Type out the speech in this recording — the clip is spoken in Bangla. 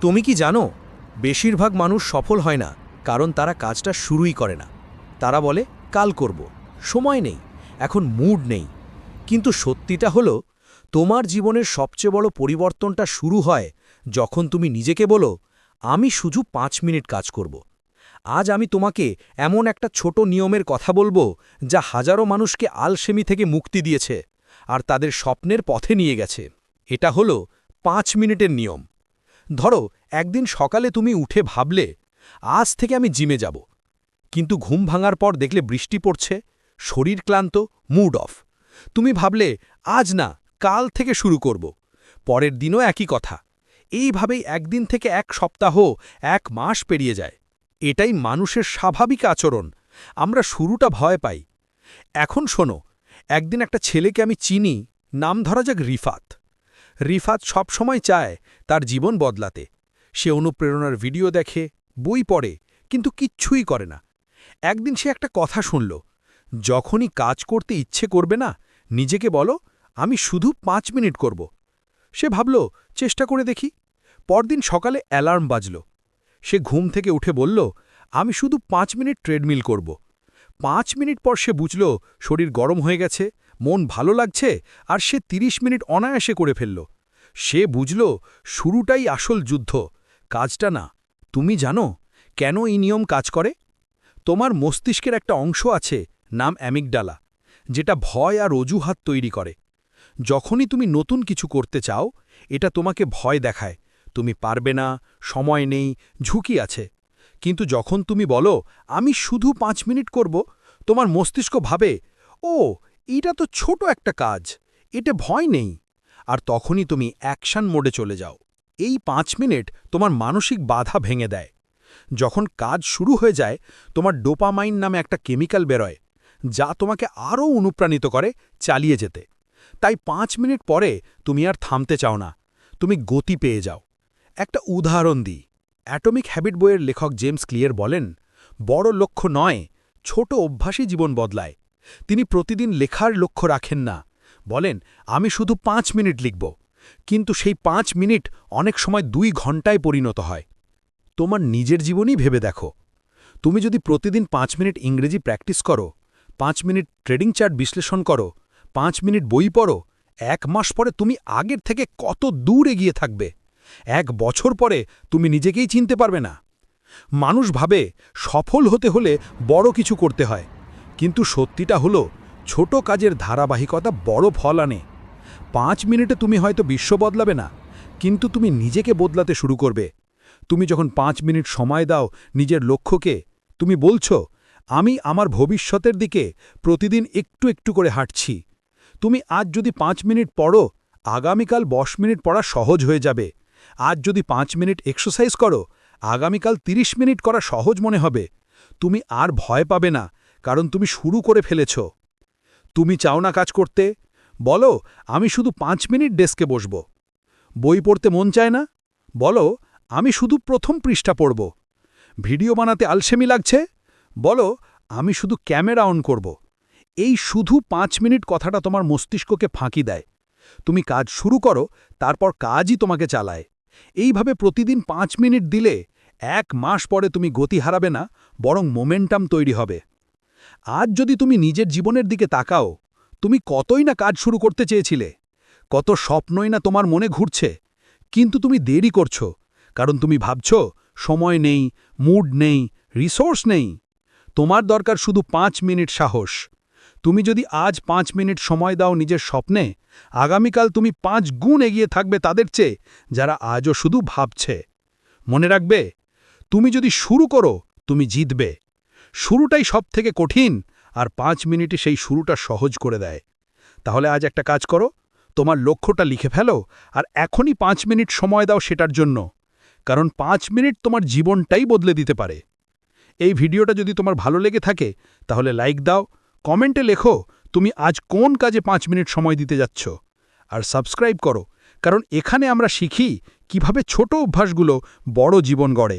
তুমি কি জানো, বেশিরভাগ মানুষ সফল হয় না, কারণ তারা কাজটা শুরুই করে না। তারা বলে, কাল করব, সময় নেই, এখন মুড নেই। কিন্তু সত্যিটা হলো, তোমার জীবনের সবচেয়ে বড় পরিবর্তনটা শুরু হয় যখন তুমি নিজেকে বলো, আমি শুধু পাঁচ মিনিট কাজ করব। আজ আমি তোমাকে এমন একটা ছোট নিয়মের কথা বলব, যা হাজারো মানুষকে আলসেমি থেকে মুক্তি দিয়েছে, আর তাদের স্বপ্নের পথে নিয়ে গেছে। এটা হলো পাঁচ মিনিটের নিয়ম। ধরো, একদিন সকালে তুমি উঠে ভাবলে, আজ থেকে আমি জিমে যাব। কিন্তু ঘুম ভাঙার পর দেখলে বৃষ্টি পড়ছে, শরীর ক্লান্ত, মুড অফ। তুমি ভাবলে, আজ না, কাল থেকে শুরু করব। পরের দিনও একই কথা। এইভাবেই একদিন থেকে এক সপ্তাহ, এক মাস পেরিয়ে যায়। এটাই মানুষের স্বাভাবিক আচরণ। আমরা শুরুটা ভয় পাই। এখন শোনো, একদিন একটা ছেলেকে আমি চিনি, নাম ধরা যাক রিফাত। রিফাত সবসময় চায় তার জীবন বদলাতে। সে অনুপ্রেরণার ভিডিও দেখে, বই পড়ে, কিন্তু কিচ্ছুই করে না। একদিন সে একটা কথা শুনল, যখনই কাজ করতে ইচ্ছে করবে না, নিজেকে বলো, আমি শুধু পাঁচ মিনিট করব। সে ভাবল, চেষ্টা করে দেখি। পরদিন সকালে অ্যালার্ম বাজল। সে ঘুম থেকে উঠে বলল, আমি শুধু পাঁচ মিনিট ট্রেডমিল করব। পাঁচ মিনিট পর সে বুঝল, শরীর গরম হয়ে গেছে মন ভালো লাগছে আর সে ৩০ মিনিট অনায়াসে করে ফেলল। সে বুঝল শুরুটাই আসল যুদ্ধ। কাজটা না, তুমি জানো কেন এই নিয়ম কাজ করে? তোমার মস্তিষ্কের একটা অংশ আছে, নাম অ্যামিকডালা যেটা ভয় আর অজুহাত তৈরি করে। যখনই তুমি নতুন কিছু করতে চাও, এটা তোমাকে ভয় দেখায়। তুমি পারবে না, সময় নেই, ঝুঁকি আছে। কিন্তু যখন তুমি বলো, আমি শুধু পাঁচ মিনিট করব তোমার মস্তিষ্ক ভাবে ও এটা তো ছোট একটা কাজ এটা ভয় নেই। আর তখনই তুমি অ্যাকশন মোডে চলে যাও। এই পাঁচ মিনিট তোমার মানসিক বাধা ভেঙে দেয়। যখন কাজ শুরু হয়ে যায়, তোমার ডোপামাইন নামে একটা কেমিক্যাল বেরোয়, যা তোমাকে আরও অনুপ্রাণিত করে চালিয়ে যেতে। তাই পাঁচ মিনিট পরে তুমি আর থামতে চাও না, তুমি গতি পেয়ে যাও। একটা উদাহরণ দিই, অ্যাটমিক হ্যাবিট বইয়ের লেখক জেমস ক্লিয়ার বলেন, বড় লক্ষ্য নয়, ছোট অভ্যাসই জীবন বদলায়। তিনি প্রতিদিন লেখার লক্ষ্য রাখেন না। বলেন, আমি শুধু পাঁচ মিনিট লিখব। কিন্তু সেই পাঁচ মিনিট অনেক সময় দুই ঘন্টায় পরিণত হয়। তোমার নিজের জীবনই ভেবে দেখো। তুমি যদি প্রতিদিন পাঁচ মিনিট ইংরেজি প্র্যাকটিস করো, পাঁচ মিনিট ট্রেডিং চার্ট বিশ্লেষণ করো, পাঁচ মিনিট বই পড়ো, এক মাস পরে তুমি আগের থেকে কত দূর এগিয়ে থাকবে? এক বছর পরে তুমি নিজেকেই চিনতে পারবে না। মানুষ ভাবে সফল হতে হলে বড় কিছু করতে হয়। কিন্তু সত্যিটা হলো, ছোট কাজের ধারাবাহিকতা বড় ফল আনে। পাঁচ মিনিটে তুমি হয়তো বিশ্ব বদলাবে না, কিন্তু তুমি নিজেকে বদলাতে শুরু করবে। তুমি যখন পাঁচ মিনিট সময় দাও নিজের লক্ষ্যকে, তুমি বলছো, আমি আমার ভবিষ্যতের দিকে প্রতিদিন একটু একটু করে হাঁটছি। তুমি আজ যদি পাঁচ মিনিট পড়ো, আগামীকাল বশ মিনিট পড়া সহজ হয়ে যাবে। আজ যদি পাঁচ মিনিট এক্সারসাইজ করো, আগামীকাল ৩০ মিনিট করা সহজ মনে হবে। তুমি আর ভয় পাবে না কারণ তুমি শুরু করে ফেলেছ। তুমি চাও না কাজ করতে? বলো, আমি শুধু পাঁচ মিনিট ডেস্কে বসব। বই পড়তে মন চায় না? বলো, আমি শুধু প্রথম পৃষ্ঠা পড়ব। ভিডিও বানাতে আলসেমি লাগছে? বলো, আমি শুধু ক্যামেরা অন করব। এই শুধু পাঁচ মিনিট কথাটা তোমার মস্তিষ্ককে ফাঁকি দেয়। তুমি কাজ শুরু করো, তারপর কাজই তোমাকে চালায়। এইভাবে প্রতিদিন পাঁচ মিনিট দিলে এক মাস পরে তুমি গতি হারাবে না, বরং মোমেন্টাম তৈরি হবে। আজ যদি তুমি নিজের জীবনের দিকে তাকাও, তুমি কতই না কাজ শুরু করতে চেয়েছিলে, কত স্বপ্নই না তোমার মনে ঘুরছে, কিন্তু তুমি দেরি করছ, কারণ তুমি ভাবছ, সময় নেই, মুড নেই রিসোর্স নেই। তোমার দরকার শুধু পাঁচ মিনিট সাহস। তুমি যদি আজ পাঁচ মিনিট সময় দাও নিজের স্বপ্নে, আগামীকাল তুমি পাঁচ গুণ এগিয়ে থাকবে তাদের চেয়ে, যারা আজও শুধু ভাবছে। মনে রাখবে, তুমি যদি শুরু করো, তুমি জিতবে। শুরুটাই সব থেকে কঠিন আর পাঁচ মিনিটে সেই শুরুটা সহজ করে দেয়। তাহলে আজ একটা কাজ করো, তোমার লক্ষ্যটা লিখে ফেলো আর এখনই পাঁচ মিনিট সময় দাও সেটার জন্য, কারণ পাঁচ মিনিট তোমার জীবনটাই বদলে দিতে পারে। এই ভিডিওটা যদি তোমার ভালো লেগে থাকে, তাহলে লাইক দাও, কমেন্টে লেখো তুমি আজ কোন কাজে পাঁচ মিনিট সময় দিতে যাচ্ছ। আর সাবস্ক্রাইব করো, কারণ এখানে আমরা শিখি কীভাবে ছোট অভ্যাসগুলো বড় জীবন গড়ে।